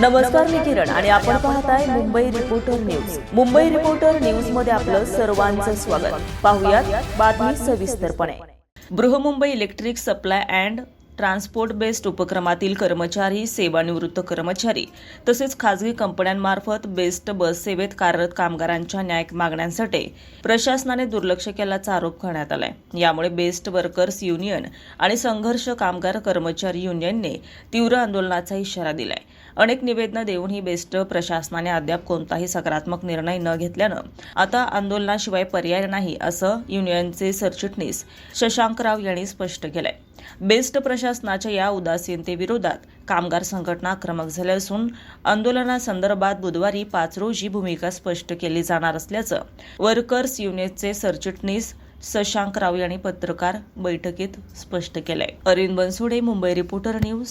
नमस्कार मी किरण आणि आपण पाहताय Mumbai reporter news Mumbai reporter न्यूजमध्ये आपलं सर्वांचं स्वागत. पाहुयात बातमी सविस्तरपणे. Brihanmumbai electric supply and transport BEST उपक्रमातील कर्मचारी सेवानिवृत्त कर्मचारी तसेच खासगी कंपन्यांमार्फत बेस्ट बस सेवेत कार्यरत कामगारांच्या न्याय मागण्यांसाठी प्रशासनाने दुर्लक्ष केल्याचा आरोप करण्यात आलाय. यामुळे बेस्ट वर्कर्स युनियन आणि संघर्ष कामगार कर्मचारी युनियनने तीव्र आंदोलनाचा इशारा दिलाय. अनेक निवेदनं देऊनही बेस्ट प्रशासनाने अद्याप कोणताही सकारात्मक निर्णय न घेतल्यानं आता आंदोलनाशिवाय पर्याय नाही असं युनियनचे सरचिटणीस शशांकराव यांनी स्पष्ट केलंय. बेस्ट प्रशासनाच्या या उदासीनतेविरोधात कामगार संघटना आक्रमक झाल्या असून आंदोलनासंदर्भात बुधवारी पाच रोजी भूमिका स्पष्ट केली जाणार असल्याचं वर्कर्स युनियनचे सरचिटणीस शशांकराव यांनी पत्रकार बैठकीत स्पष्ट केलंय. Arind Bansode Mumbai reporter news